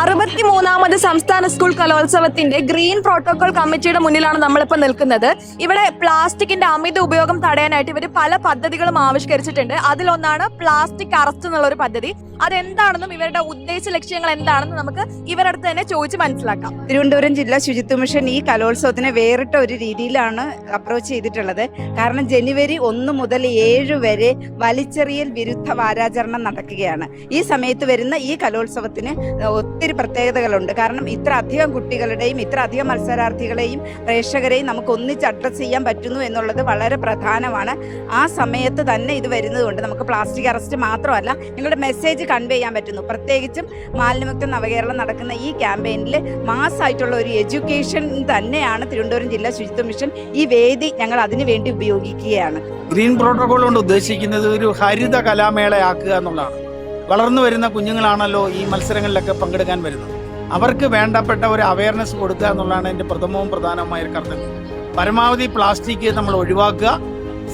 അറുപത്തിമൂന്നാമത് സംസ്ഥാന school കലോത്സവത്തിന്റെ green protocol കമ്മിറ്റിയുടെ മുന്നിലാണ് നമ്മളിപ്പോൾ നിൽക്കുന്നത്. ഇവിടെ പ്ലാസ്റ്റിക്കിന്റെ അമിത ഉപയോഗം തടയാനായിട്ട് ഇവർ പല പദ്ധതികളും ആവിഷ്കരിച്ചിട്ടുണ്ട്. അതിലൊന്നാണ് പ്ലാസ്റ്റിക് അറസ്റ്റ് എന്നുള്ള ഒരു പദ്ധതി. അതെന്താണെന്നും ഇവരുടെ ഉദ്ദേശ ലക്ഷ്യങ്ങൾ എന്താണെന്നും നമുക്ക് ഇവരുടെ അടുത്ത് തന്നെ ചോദിച്ച് മനസ്സിലാക്കാം. തിരുവനന്തപുരം ജില്ലാ ശുചിത്വ മിഷൻ ഈ കലോത്സവത്തിനെ വേറിട്ട ഒരു രീതിയിലാണ് അപ്രോച്ച് ചെയ്തിട്ടുള്ളത്. കാരണം ജനുവരി ഒന്ന് മുതൽ ഏഴ് വരെ വലിച്ചെറിയൽ വിരുദ്ധ വാരാചരണം നടക്കുകയാണ്. ഈ സമയത്ത് വരുന്ന ഈ കലോത്സവത്തിന് ഒത്തിരി പ്രത്യേകതകളുണ്ട്. കാരണം ഇത്ര അധികം കുട്ടികളുടെയും ഇത്ര അധികം മത്സരാർത്ഥികളെയും പ്രേക്ഷകരെയും നമുക്ക് ഒന്നിച്ച് അഡ്രസ്സ് ചെയ്യാൻ പറ്റുന്നു എന്നുള്ളത് വളരെ പ്രധാനമാണ്. ആ സമയത്ത് തന്നെ ഇത് വരുന്നതുകൊണ്ട് നമുക്ക് പ്ലാസ്റ്റിക് അറസ്റ്റ് മാത്രമല്ല നിങ്ങളുടെ മെസ്സേജ് കൺവേ ചെയ്യാൻ പറ്റുന്നു. പ്രത്യേകിച്ചും മാലിന്യമുക്ത നവകേരളം നടക്കുന്ന ഈ ക്യാമ്പയിനിൽ മാസ്സായിട്ടുള്ള ഒരു എഡ്യൂക്കേഷൻ തന്നെയാണ് തിരുവനന്തപുരം ജില്ലാ ശുചിത്വ മിഷൻ ഈ വേദി ഞങ്ങൾ അതിനു വേണ്ടി ഉപയോഗിക്കുകയാണ്. ഗ്രീൻ പ്രോട്ടോകോൾ കൊണ്ട് ഉദ്ദേശിക്കുന്നത് ഒരു ഹരിത കലാമേളയാക്കുക എന്നുള്ളതാണ്. വളർന്നു വരുന്ന കുഞ്ഞുങ്ങളാണല്ലോ ഈ മത്സരങ്ങളിലൊക്കെ പങ്കെടുക്കാൻ വരുന്നത്. അവർക്ക് വേണ്ടപ്പെട്ട ഒരു അവയർനെസ് കൊടുക്കുക എന്നുള്ളതാണ് എന്റെ പ്രഥമവും പ്രധാനവുമായ ഒരു കർത്തവ്യം. പരമാവധി പ്ലാസ്റ്റിക് നമ്മൾ ഒഴിവാക്കുക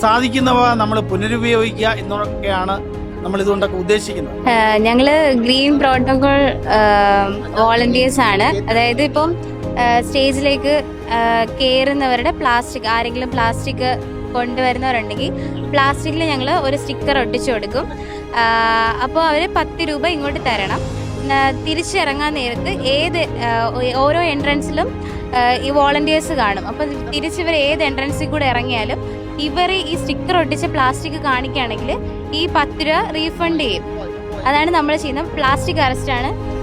സാധിക്കുന്നവ നമ്മൾ പുനരുപയോഗിക്കുക എന്നൊക്കെയാണ് നമ്മൾ ഇതുകൊണ്ടൊക്കെ ഉദ്ദേശിക്കുന്നത്. ഞങ്ങൾ ഗ്രീൻ പ്രോട്ടോകോൾ വോളണ്ടിയേഴ്സ് ആണ്. അതായത് ഇപ്പം സ്റ്റേജിലേക്ക് കയറുന്നവരുടെ പ്ലാസ്റ്റിക് ആരെങ്കിലും പ്ലാസ്റ്റിക് കൊണ്ടുവരുന്നവരുണ്ടെങ്കിൽ പ്ലാസ്റ്റിക്കിൽ ഞങ്ങൾ ഒരു സ്റ്റിക്കർ ഒട്ടിച്ചു കൊടുക്കും. അപ്പോൾ അവർ പത്ത് രൂപ ഇങ്ങോട്ട് തരണം. തിരിച്ചിറങ്ങാൻ നേരത്ത് ഏത് ഓരോ എൻട്രൻസിലും ഈ വോളണ്ടിയേഴ്സ് കാണും. അപ്പം തിരിച്ചിവർ ഏത് എൻട്രൻസിൽ കൂടെ ഇറങ്ങിയാലും ഇവർ ഈ സ്റ്റിക്കർ ഒട്ടിച്ച് പ്ലാസ്റ്റിക് കാണിക്കുകയാണെങ്കിൽ ഈ പത്ത് രൂപ റീഫണ്ട് ചെയ്യും. അതാണ് നമ്മൾ ചെയ്യുന്നത്. പ്ലാസ്റ്റിക് അറസ്റ്റ് ആണ് ചെയ്യുന്നത്